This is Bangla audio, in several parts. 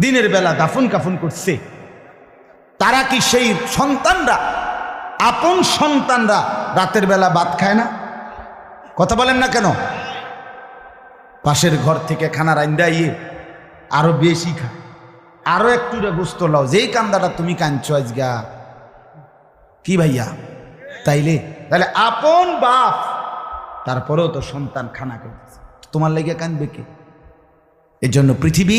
দিনের বেলা দাফন কাফন করছে। তারা কি সেই সন্তানরা? আপন সন্তানরা রাতের বেলা ভাত খায় না? কথা বলেন না কেন? পাশের ঘর থেকে খানা রান্দা ইয়ে আরও বেশি খায়। আরও একটু গোস্ত লাও, যেই কান্দাটা তুমি কাঁদছো আজগা। কি ভাইয়া? তাইলে? তাহলে আপন বাপ, তারপরেও তো সন্তান খানা খাইতেছে। তোমার লেগে কাঁদবে কে? এর জন্য পৃথিবী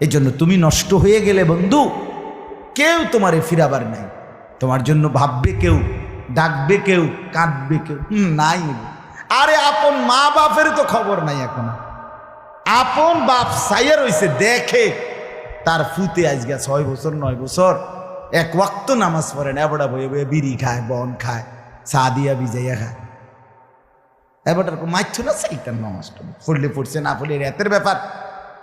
এই জন্য তুমি নষ্ট হয়ে গেলে বন্ধু, কেউ তোমারে ফিরাবার নাই। তোমার জন্য ভাববে কেউ, ডাকবে কেউ, কাঁদবে কেউ। নাই। আরে আপন মা বাপের তো খবর নাই এখন। আপন বাপ সাইয়া রইছে, দেখে তার ফুতে আজকে ছয় বছর, নয় বছর। এক ওয়াক্ত নামাজ পড়ে না বয়ে বয়ে বিড়ি খায়, বন খায়, চা দিয়া বিজাইয়া খায়। এবারটার মাইছ না সেইটার নামাজটা। পড়লে পড়ছে, না পড়লে রাতের ব্যাপার।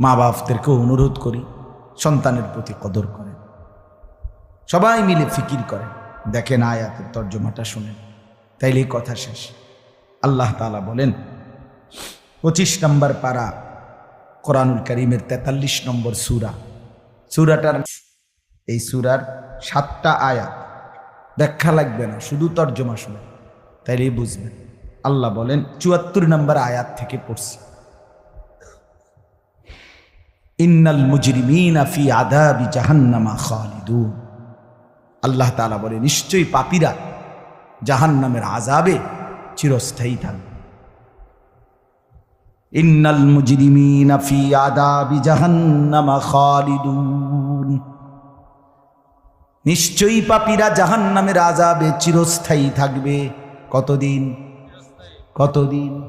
মা বাপদেরকে অনুরোধ করি, সন্তানের প্রতি কদর করেন। সবাই মিলে ফিকির করেন। দেখেন আয়াতের তর্জমাটা শুনেন। তাইলেই কথা শেষ। আল্লাহ তালা বলেন, পঁচিশ নম্বর পারা কোরআনুল করিমের তেতাল্লিশ নম্বর সুরা। সুরাটার এই সুরার সাতটা আয়াত ব্যাখ্যা লাগবে না, শুধু তর্জমা শুনে তাইলেই বুঝবেন। আল্লাহ বলেন, চুয়াত্তর নম্বর আয়াত থেকে পড়ছি। ইন্নাল মুজরিমিনা ফি আদাবি জাহান্নামা খালিদুন। আল্লাহ তাআলা বলে, নিশ্চয়ই পাপীরা জাহান্নামের আজাবে চিরস্থায়ী থাকবে। ইন্নাল মুজরিমিনা ফি আদাবি জাহান্নামা খালিদুন। নিশ্চয়ই পাপীরা জাহান্নামের আজাবে চিরস্থায়ী থাকবে। কতদিন? কতদিন?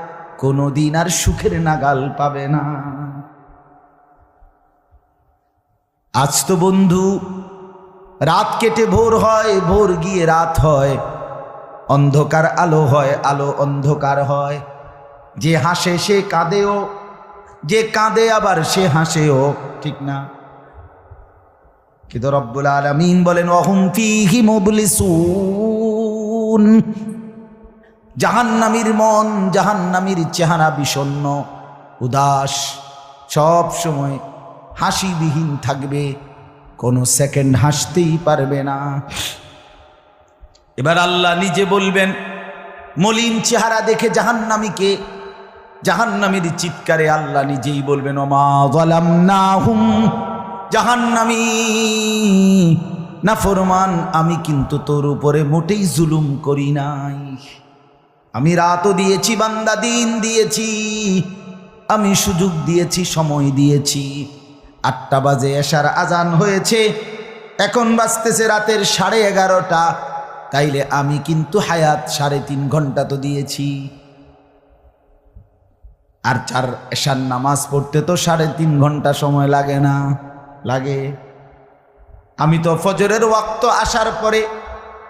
কোনোদিন আর সুখের নাগাল পাবে না। আজ তো বন্ধু, রাত কেটে ভোর হয়, ভোর গিয়ে রাত হয়। অন্ধকার আলো হয়, আলো অন্ধকার হয়। যে হাসে সে কাঁদেও, যে কাঁদে আবার সে হাসেও, ঠিক না? কিন্তু রব্বুল আলমিন বলেন অহুম ফিহি মুবলিসুন। জাহান্নামীর মন, জাহান্নামীর চেহারা বিষণ্ন, উদাস, সব সময় হাসিবিহীন থাকবে, কোনো সেকেন্ড হাসতেই পারবে না। এবার আল্লাহ নিজে বলবেন, মলিন চেহারা দেখে জাহান্নামীকে, জাহান্নামীর চিৎকারে আল্লাহ নিজেই বলবেন, ওমা গলাম না হুম জাহান্নামী না ফরমান আমি কিন্তু তোর উপরে মোটেই জুলুম করি নাই। আমি রাতও দিয়েছি, বান্দা দিন দিয়েছি। আমি সুযোগ দিয়েছি, সময় দিয়েছি। আটটা বাজে এসার আজান হয়েছে। এখন বাজতেছে রাতের সাড়ে এগারোটা। তাইলে আমি কিন্তু হায়াত সাড়ে তিন ঘণ্টা তো দিয়েছি। আর চার এশার নামাজ পড়তে তো সাড়ে তিন ঘণ্টা সময় লাগে না, লাগে। আমি তো ফজরের ওয়াক্ত আসার পরে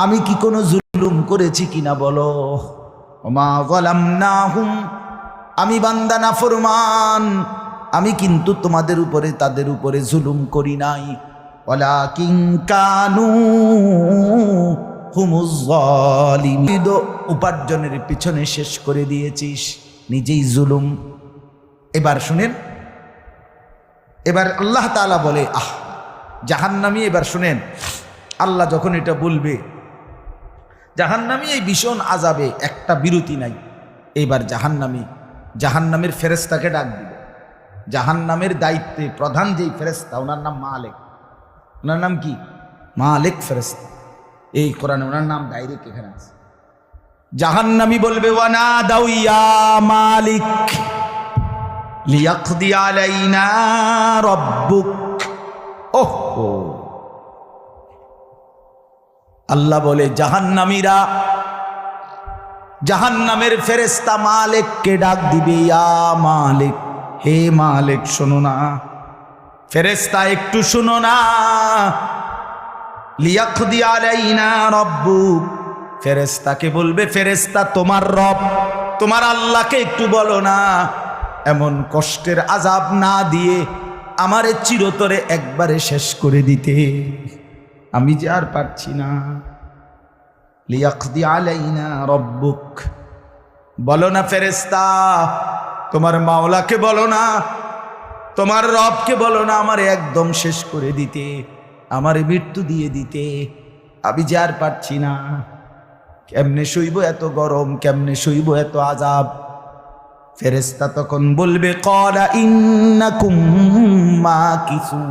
আমি কি কোনো জুলুম করেছি কিনা বলো? মা গলাম না হুম আমি বান্দা না ফরমান, আমি কিন্তু তোমাদের উপরে, তাদের উপরে জুলুম করি নাই। ওলা কিংকানু হুমুজ্জালিমিন উপার্জনের পিছনে শেষ করে দিয়েছিস, নিজেই জুলুম। এবার শুনেন, এবার আল্লাহ তাআলা বলে, আহ, জাহান্নামি এবার শুনেন, আল্লাহ যখন এটা বলবে জাহান্নামি এই ভীষণ আজাবে একটা বিরতি নাই। এইবার জাহান্নামি, জাহান্নামের ফেরেস্তাকে ডাক দিবে। জাহান্নামের দায়িত্বে প্রধান যেই ফেরেস্তা ওনার নাম মালেক। ওনার নাম কি? মালেক ফেরেস্তা এই কোরআনে ওনার নাম ডাইরেক্ট এখানে আছে। জাহান্নামি বলবে, ওয়ানা দাউইয়া মালিক, লিয়াকদি আলাইনা রব্বুক। ওহ! আল্লাহ বলে, জাহান্নামীরা, জাহান্নামের ফেরেস্তা মালিককে ডাক দিবে, ইয়া মালিক, হে মালিক, শোনো না। ফেরেস্তা একটু শোনো না। রব্বুক ফেরেস্তাকে বলবে ফেরেস্তা তোমার রব, তোমার আল্লাহকে একটু বলো না। এমন কষ্টের আজাব না দিয়ে আমারে চিরতরে একবারে শেষ করে দিতে। আমি যে আর পারছি না। লিয়াকদি আলাইনা রব্বুক। বলো না ফেরেস্তা তোমার মাওলাকে বলো না, তোমার রবকে বলো না, আমারে একদম শেষ করে দিতে, আমারে মৃত্যু দিয়ে দিতে। আমি যে আর পারছি না। কেমনে সইব এত গরম, কেমনে সইব এত আজাব ফেরেস্তা তখন বলবে কলা ইন্নাকুম মাকিসুন।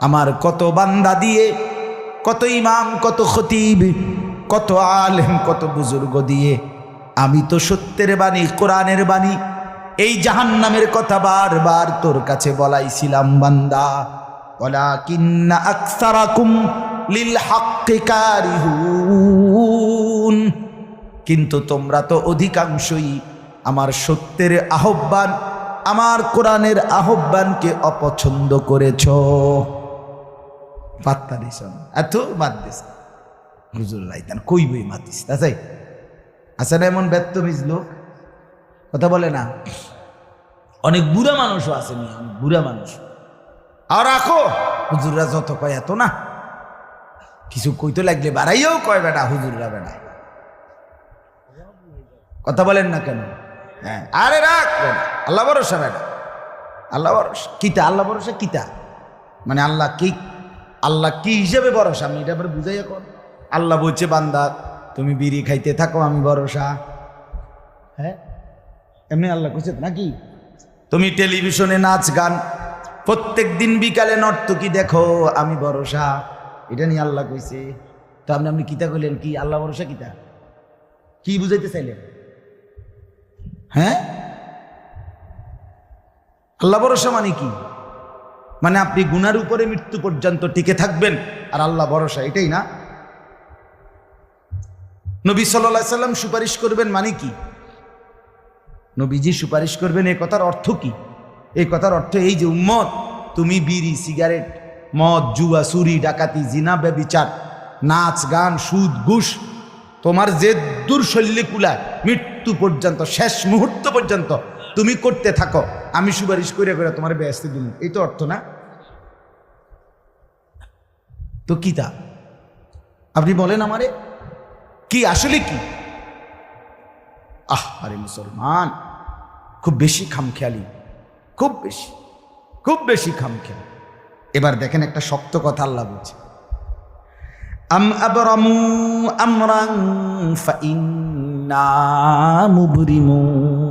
আমার কত বান্দা দিয়ে, কত ইমাম, কত খতিব, কত আলেম, কত বুজুর্গ দিয়ে, আমি তো সত্যের বাণী, কোরআনের বাণী, এই জাহান্নামের কথা বারবার তোর কাছে বলাইছিলাম, বান্দা। বলা কিন্না আকসারাকুম লিল হাক্কি কারিহুন। কিন্তু তোমরা তো অধিকাংশই আমার সত্যের আহ্বান, আমার কোরআনের আহ্বানকে অপছন্দ করেছ। পাত্তা দিস। এত বাদ দিস। হুজুর রাইতান কই বই মাতিস আছে না এমন ব্যর্থবিজ লোক, কথা বলে না। অনেক বুড়া মানুষও আছে নি অনেক বুড়া মানুষ। আর রাখো, হুজুররা যত কয় এত না। কিছু কইতে লাগলে বাড়াইও কয় বেটা, হুজুররা বেটা কথা বলেন না কেন? হ্যাঁ আরে রাখ আল্লাহ ভরসা বেটা। আল্লাহ ভরসা, কিতা? আল্লাহ ভরসা কিতা? মানে আল্লাহ কি আল্লাহ কি হিসেবে ভরসা? আমি এটা আবার বুঝাই এখন আল্লাহ বলছে, বান্দা, তুমি বিড়ি খাইতে থাকো, আমি ভরসা। হ্যাঁ? এমনি আল্লাহ কইছে নাকি? তুমি টেলিভিশনে নাচ, গান প্রত্যেক দিন বিকালে নর্তকী দেখো, আমি ভরসা। এটা নিয়ে আল্লাহ কইছে। তো আপনি আপনি কিতা কইলেন? কি? আল্লাহ ভরসা কিতা? কি বুঝাইতে চাইলেন? হ্যাঁ? আল্লাহ ভরসা মানে কি? মানে আপনি গুনার উপরে মৃত্যু পর্যন্ত টিকে থাকবেন। আর আল্লাহ ভরসা এটাই না? নবী সাল্লাহ সাল্লাম সুপারিশ করবেন মানে কি? নবীজি সুপারিশ করবেন এই কথার অর্থ কি? এই কথার অর্থ এই যে, উম্মত, তুমি বিড়ি, সিগারেট, মদ, জুয়া, চুরি, ডাকাতি, জিনা, ব্যবিচার, নাচ, গান, সুদ, ঘুষ, তোমার যে দুর্শল্যে কুলায়, মৃত্যু পর্যন্ত, শেষ মুহূর্ত পর্যন্ত তুমি করতে থাকো। আমি সুপারিশ করে করে তোমার ব্যস্ত দিন এই তো অর্থ না? তো কি তা? আপনি বলেন আমারে। কি, আসলে কি? আহ, আরে মুসলমান, খুব বেশি খামখেয়ালি, খুব বেশি খুব বেশি খামখেয়ালি। এবার দেখেন একটা শক্ত কথা আল্লাহ বলছে। আম আবরামু আমরান ফাইন্না মুবরিমুন।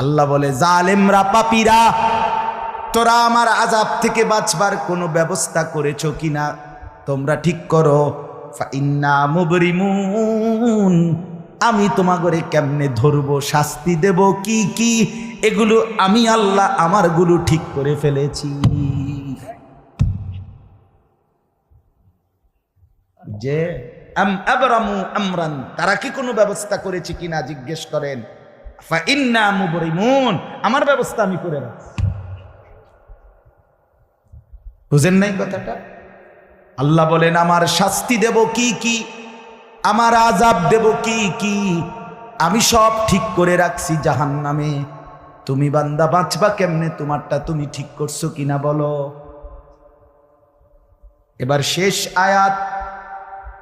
আল্লাহ বলে, জালেমরা পাপিরা, তোরা আমার আজাব থেকে বাঁচবার কোনো ব্যবস্থা করেছ কিনা? তোমরা ঠিক করো। আমি তোমাগরে কেমনে ধরবো? শাস্তি দেব কি কি? এগুলো আমি আল্লাহ আমারগুলো ঠিক করে ফেলেছি। যে আমরান, তারা কি কোনো ব্যবস্থা করেছে কিনা? জিজ্ঞেস করেন। আমার ব্যবস্থা আমি করে রাখছি। বুঝেন নাই কথাটা? আল্লাহ বলেন, আমার শাস্তি দেব কি কি? আমার আজাব দেব কি কি? আমি সব ঠিক করে রাখছি জাহান নামে তুমি বান্দা, বাঁচবা কেমনে? তোমারটা তুমি ঠিক করছ কিনা বলো? এবার শেষ আয়াত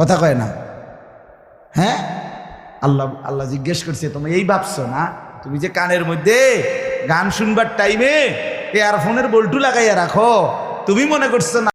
কথা কয় না? হ্যাঁ? আল্লাহ আল্লাহ জিজ্ঞেস করছে, তুমি এই ভাবছ না? তুমি যে কানের মধ্যে গান শুনবার টাইমে এয়ারফোনের বল্টু লাগাইয়া রাখো। তুমি মনে করছ না